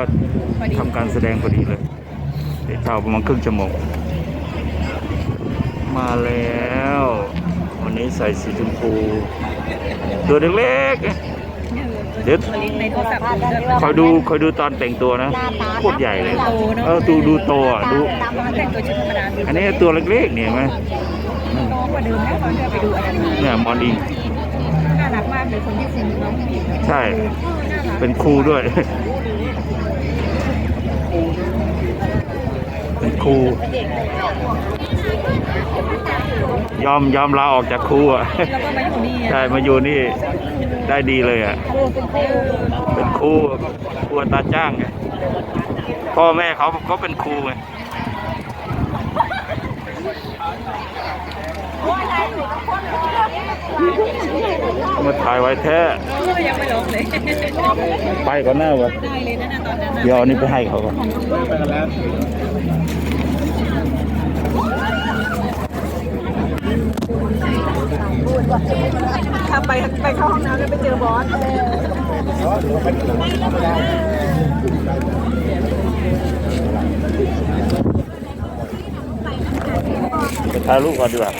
ก็ทำการแสดงพอดีเลยเดี๋ยวเช้าประมาณครึ่งชั่วโมงมาแล้ว วันนี้ใส่สีชมพู ตัวเล็กๆเดี๋ยวในโทรศัพท์ดูด้วยคอยดูคอยดูตอนแต่งตัวนะโคตรใหญ่เลยเออดูดูโตอะดูตามร้านแต่งตัวชุดธรรมดาดูอันนี้ตัวเล็กๆเนี่ยเห็นไหมน้องกว่าเดิมนะตอนที่เราไปดูอันนั้นมาเนี่ยมอนิงน่ารักมากเลยคนที่คุมน้องผู้หญิงใช่น่ารักเป็นครูด้วย เป็น ครู ยอมยอมลาออกจากครูอะแล้วก็มาอยู่นี่ใช่มาอยู่นี่ได้ดีเลยอะโอ้เป็นครูเป็นครูครูอัตราจ้างไงพ่อแม่เขาก็เป็นครูไงมาถ่ายไว้แท้เออยังไม่ลงเลยไปก่อนหน้าวะได้เลยนะตอนนั้นเดี๋ยวเอานี่ไปให้เขาก่อน ข้าไปไปเข้าห้องน้ำแล้วไปเจอบอสไปถ่ายรูปก่อนดีกว่า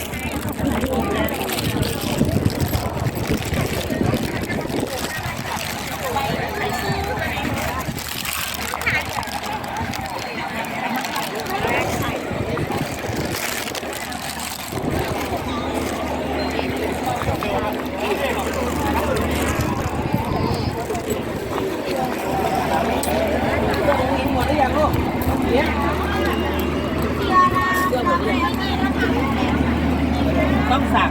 ต้องสั่ง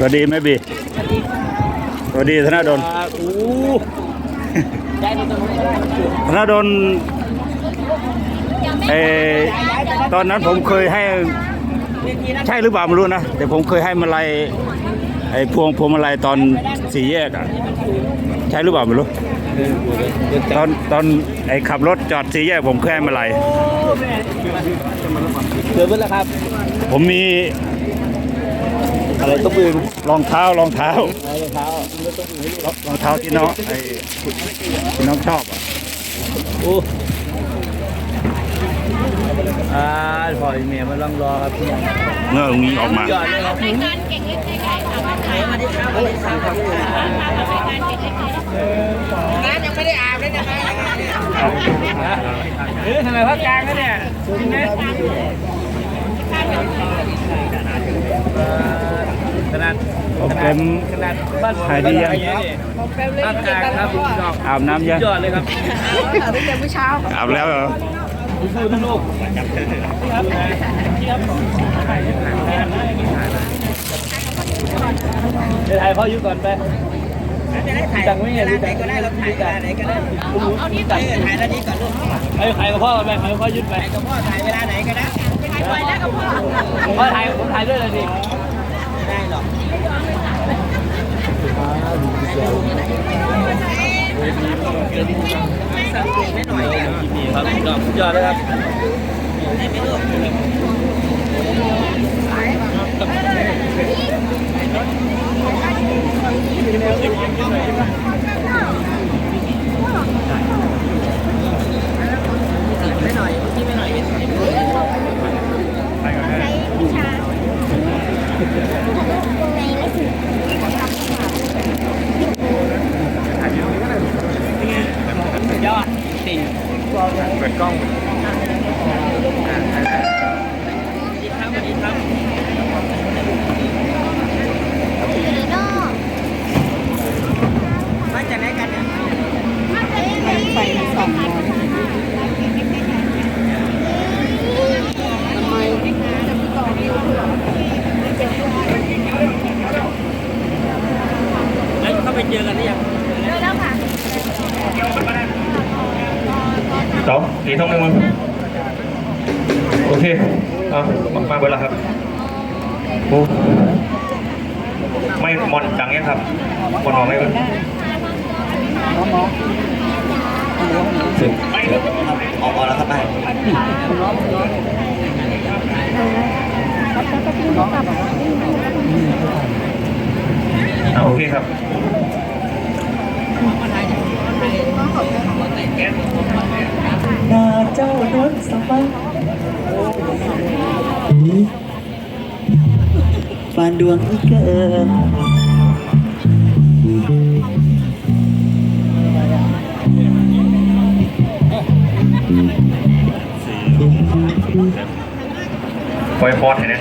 สวัสดีแม่บีสวัสดีธนาดลอู้ได้ไปตรงนี้ธนาดลเออตอนนั้นผมเคยให้ใช่หรือเปล่าไม่รู้นะแต่ผมเคยให้มาลัยไอ้พวงพวงมาลัยตอนสี่แยกอะใช่หรือเปล่าไม่รู้ตอนตอนไอ้ขับรถจอดสี่แยกผมเคยให้มาไหลเจอเพื่อนแล้วครับ ผมมี อะไรต้องปืนรองเท้ารองเท้าอะไรเท้ารองเท้าที่น้องไอ้ที่น้องชอบอะโอ้อ่าพอเมียมาลองรอครับพี่น้องเงื่อตรงนี้ออกมายอดเลยครับรายการเก่งเล็กๆค่ะสวัสดีครับสวัสดีครับรายการเก่งเล็กๆร้านยังไม่ได้อาบเลยนะคะเฮ้ยทำไมพักกลางกันเนี่ยใช่ไหมขนาด ผมเป็นขนาดบ้านขายดียังภาคกลางครับคุณจอกอาบน้ำยังยอดเลยครับไปเจอเมื่อเช้าอาบแล้วเหรอสู้ๆนะลูกเดี๋ยวถ่ายพ่อยุก่อนไปจังไม่เห็นจังก็ได้เราถ่ายอะไรก็ได้เอานี่ก่อนถ่ายแล้วนี้ก่อนลูกไอ้ถ่ายกับพ่อไปถ่ายกับพ่อยุดไปกับพ่อถ่ายเวลาไหนก็ได้ถ่ายแล้วกับพ่อพ่อถ่ายผมถ่ายด้วยเลยดิ ได้หรอกไม่หน่อยครับยอดยอดเลยครับย อดติ่งเปิดกล้องดีครับสวัสดีครับมาจากไหนกันเนี่ยไฟมันส่องมองทำไมจะมีต่อวิวเผื่อ แล้วเข้าไปเจอกันหรือยัง สองสี่ทุ่มหนึ่งมึงโอเค เอามามาเวลาครับโอ้ไม่มอนจังเนี่ยครับมอนมองไม่เว้ยสิบออกแล้วครับไปอ่าโอเคครับดาเจ้ารถสบาย ฟานดวงอีกเกอไฟฟอดเห็นไหม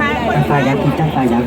จ้าตายักษ์จ้าตายักษ์